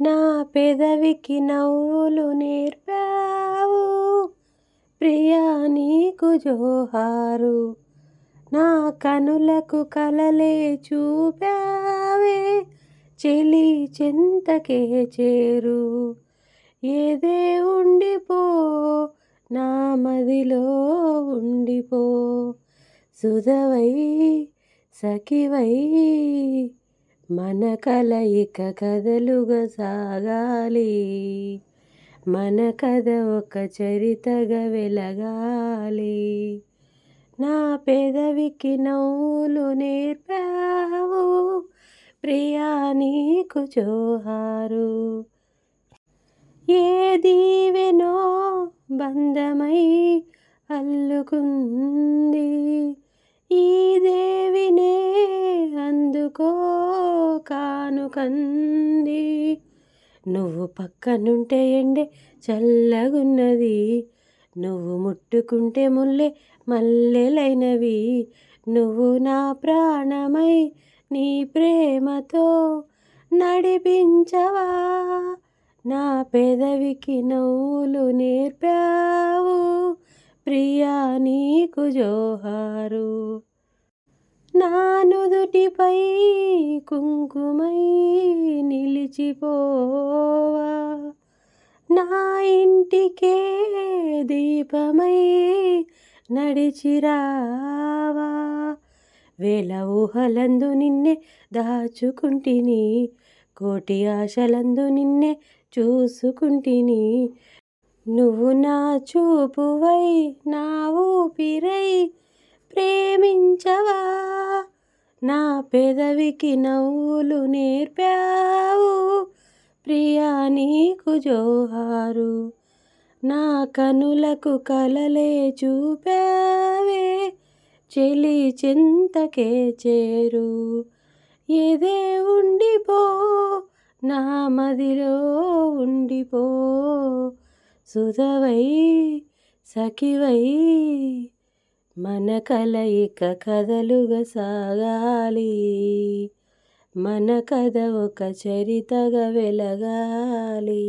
నా పెదవికి నవ్వులు నేర్పావు. ప్రియా నీకు జోహారు. నా కనులకు కలలే చూపావే. చెలి చెంతకే చేరు. ఏదే ఉండిపో నా మదిలో ఉండిపో. సుధవై సఖివై మన కలయిక కథలుగా సాగాలి. మన కథ ఒక చరితగా వెలగాలి. నా పెదవికి నవ్వులు నేర్పావు. ప్రియా నీకు జోహారు. ఏ దీవెనో బంధమై అల్లుకుంది. కానుకంది. నువ్వు పక్కనుంటే ఎండే చల్లగున్నది. నువ్వు ముట్టుకుంటే ముల్లే మల్లెలైనవి. నువ్వు నా ప్రాణమై నీ ప్రేమతో నడిపించవా. నా పెదవికి నవ్వులు నేర్పావు. ప్రియా నీకు జోహారు. నానుదుటిపై కుంకుమై నిలిచిపోవా. నా ఇంటికే దీపమై నడిచిరావా. వేల ఊహలందు నిన్నే దాచుకుంటిని కోటి ఆశలందు నిన్నే చూసుకుంటిని. నువ్వు నా చూపువై నా ఊపిరై ప్రేమించవా? నా పెదవికి నవ్వులు నేర్పావు. ప్రియా నీకు జోహారు. నా కనులకు కలలే చూపావే. చెలి చింతకే చేరు. ఏదే ఉండిపో నా మదిలో ఉండిపో. సుధవై సఖివై మన కలయిక కథలుగా సాగాలి. మన కథ ఒక చరితగా వెలగాలి.